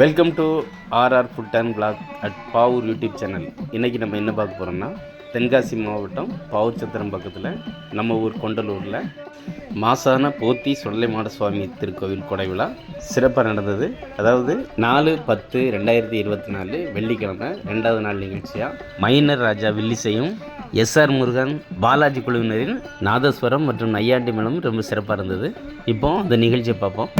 Welcome to RR food and blog at Pavoor YouTube channel இன்றைக்கி நம்ம என்ன பார்க்க போகிறோம்னா தென்காசி மாவட்டம் பாவூர் சத்திரம் பக்கத்தில் நம்ம ஊர் கொண்டலூரில் மாசான போத்தி சொல்லைமாட சுவாமி திருக்கோவில் கொடை விழா சிறப்பாக நடந்தது. அதாவது நாலு பத்து ரெண்டாயிரத்தி இருபத்தி நாலு வெள்ளிக்கிழமை ரெண்டாவது நாள் நிகழ்ச்சியாக மைனர் ராஜா வில்லிசையும் எஸ்ஆர் முருகன் பாலாஜி குழுவினரின் நாதஸ்வரம் மற்றும் நையாண்டி மேளம் ரொம்ப சிறப்பாக இருந்தது. இப்போ அந்த நிகழ்ச்சியை பார்ப்போம்.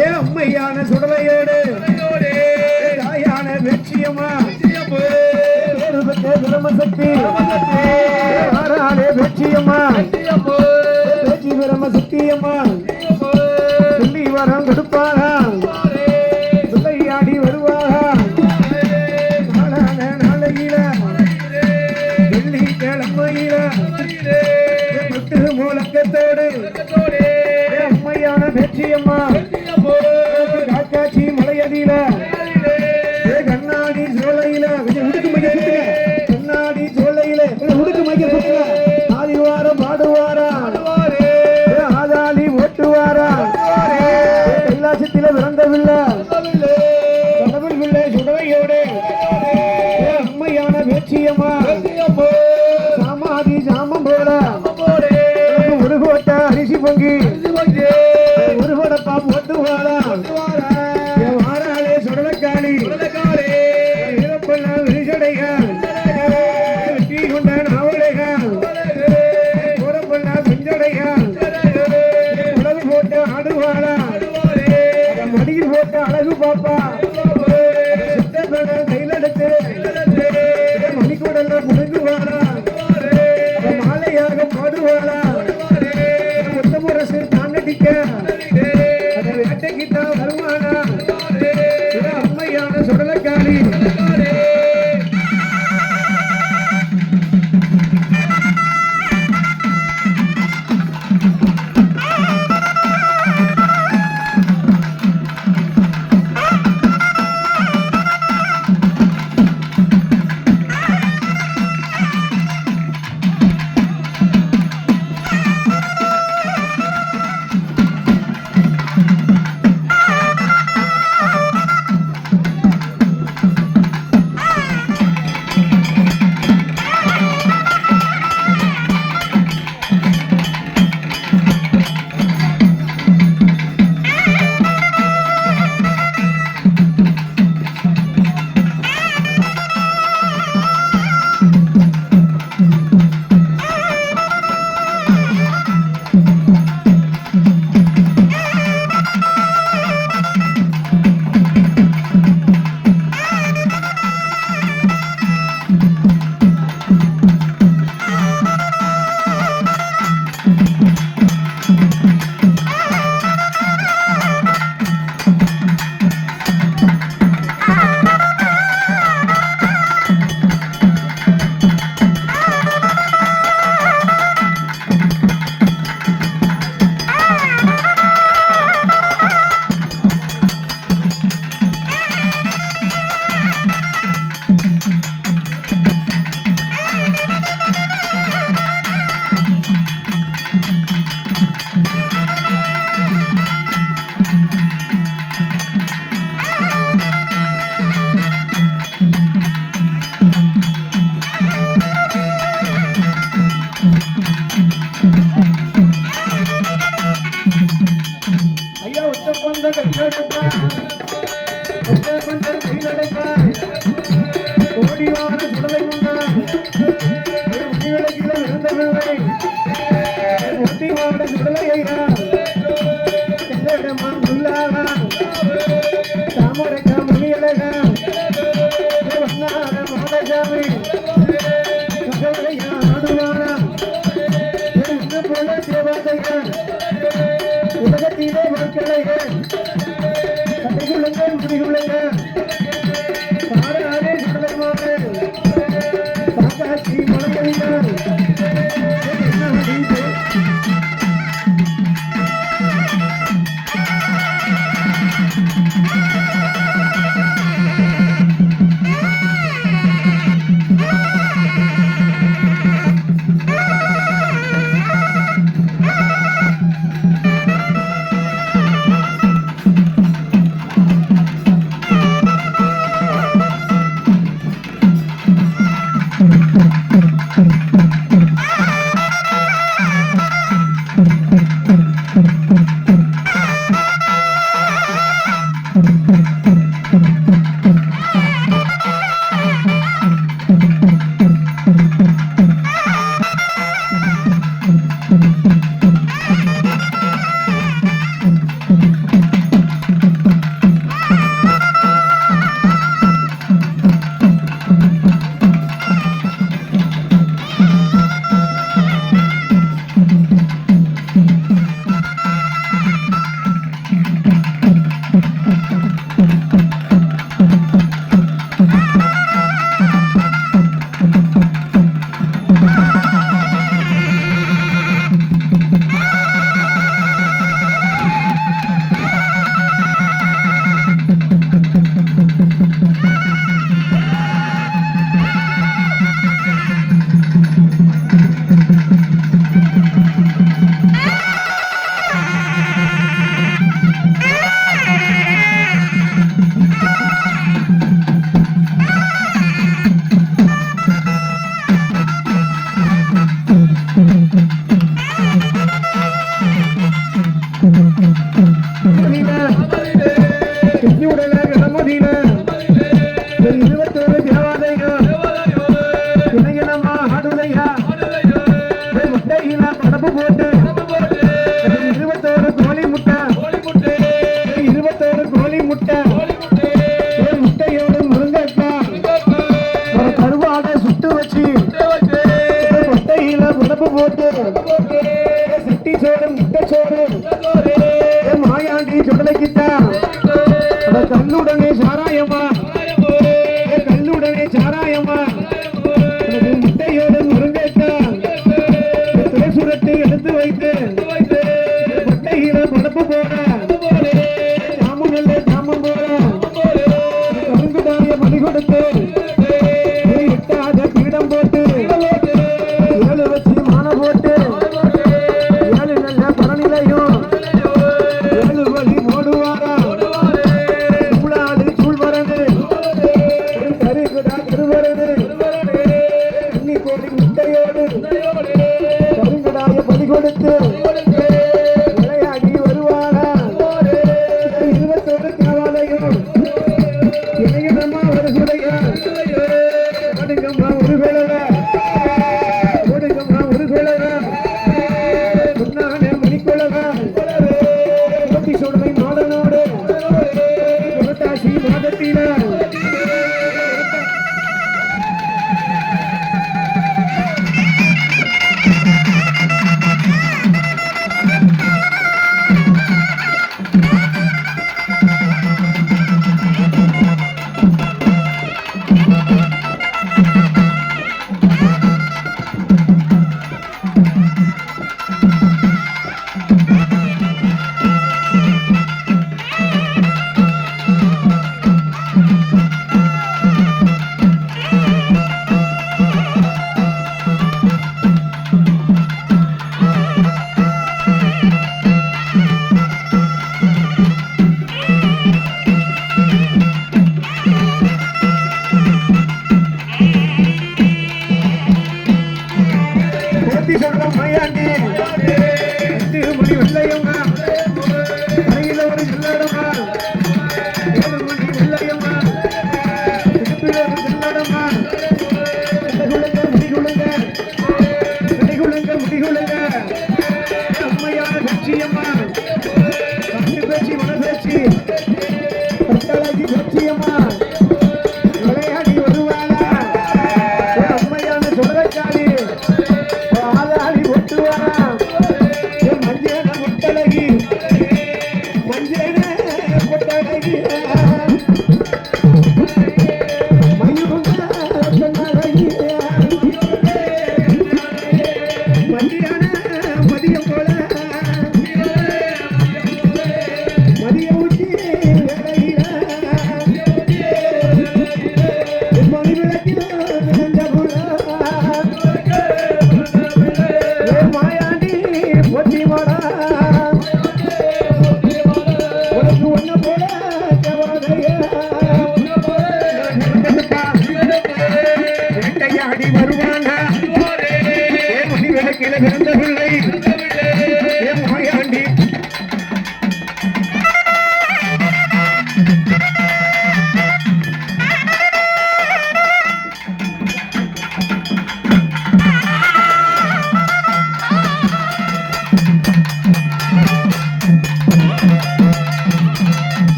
ஏ அம்மையான சுடலையோடு. தாயான வெற்றியம்மா. பேரு பெற்ற பிரம்மசக்தி. ஏ வாராரே வெற்றியம்மா. பேச்சு பிரம்ம சக்தியம்மா சொல்லி வரம் கொடுப்பாரா. மூலக்கத்தோடு. அம்மையான பேச்சியம்மா காக்காட்சி மலையடியில கண்ணாடி சோலையில கொஞ்சம் உடுக்கு மைக்க சுத்துங்க கண்ணாடி சோலையில கொஞ்சம் உடுக்கு மைக்க சுத்துங்க ஆதிவாரம் பாடுவாரா? ஆதாளி ஓட்டுவாரா? கைலாசத்தில பிறந்தவில்லை கடவுள் பிள்ளை சுடவையோடு அம்மையான பேச்சியம்மா சாமாதி சாமம் உனக்கு ஒரு கோட்டை அரிசி பொங்கி. ஆடுவாளா? மடியில் போட்டு அழகு பாப்பா போல உலகத்திலே மக்களைகள் கதைகளுங்கள் முடிவுள்ளைகள்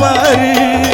பாரு